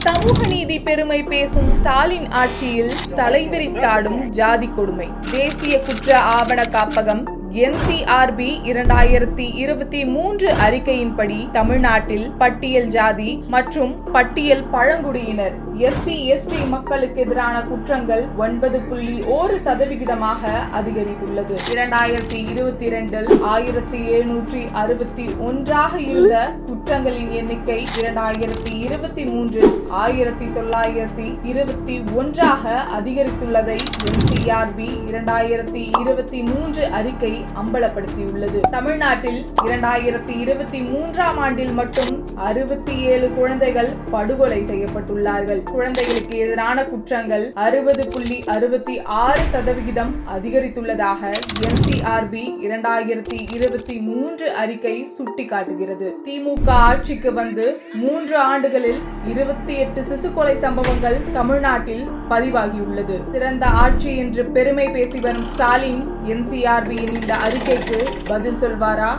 சமூக நீதி பெருமை பேசும் ஸ்டாலின் ஆட்சியில் தலைவிரித்தாடும் ஜாதி கொடுமை. தேசிய குற்ற ஆவண காப்பகம் என்சிஆர்பி இரண்டாயிரத்தி இருபத்தி மூன்று அறிக்கையின்படி தமிழ்நாட்டில் பட்டியல் ஜாதி மற்றும் பட்டியல் பழங்குடியினர் எஸ்சி எஸ்டி மக்களுக்கு எதிரான குற்றங்கள் ஒன்பது புள்ளி ஒரு சதவிகிதமாக அதிகரித்துள்ளது. இரண்டாயிரத்தி இருபத்தி இரண்டில் ஆயிரத்தி எழுநூற்றி அறுபத்தி ஒன்றாக இருந்த குற்றங்களின் எண்ணிக்கை இரண்டாயிரத்தி இருபத்தி மூன்றில் ஆயிரத்தி தொள்ளாயிரத்தி இருபத்தி ஒன்றாக அதிகரித்துள்ளதை என்சிஆர்பி இரண்டாயிரத்தி இருபத்தி மூன்று அறிக்கை அம்பலப்படுத்தியுள்ளது. தமிழ்நாட்டில் இரண்டாயிரத்தி இருபத்தி மூன்றாம் ஆண்டில் மட்டும் அறுபத்தி ஏழு குழந்தைகள் படுகொலை செய்யப்பட்டுள்ளார்கள். குழந்தைகளுக்கு எதிரான குற்றங்கள் அறுபது புள்ளி அறுபத்தி ஆறு சதவிகிதம் அதிகரித்துள்ளதாக என்சிஆர்பி இரண்டாயிரத்தி இருபத்தி மூன்று அறிக்கை சுட்டிக்காட்டுகிறது. திமுக ஆட்சிக்கு வந்து மூன்று ஆண்டுகளில் இருபத்தி எட்டு சிசு கொலை சம்பவங்கள் தமிழ்நாட்டில் பதிவாகியுள்ளது. சிறந்த ஆட்சி என்று பெருமை பேசி வரும் ஸ்டாலின் என்சிஆர்பியின் இந்த அறிக்கைக்கு பதில் சொல்வாரா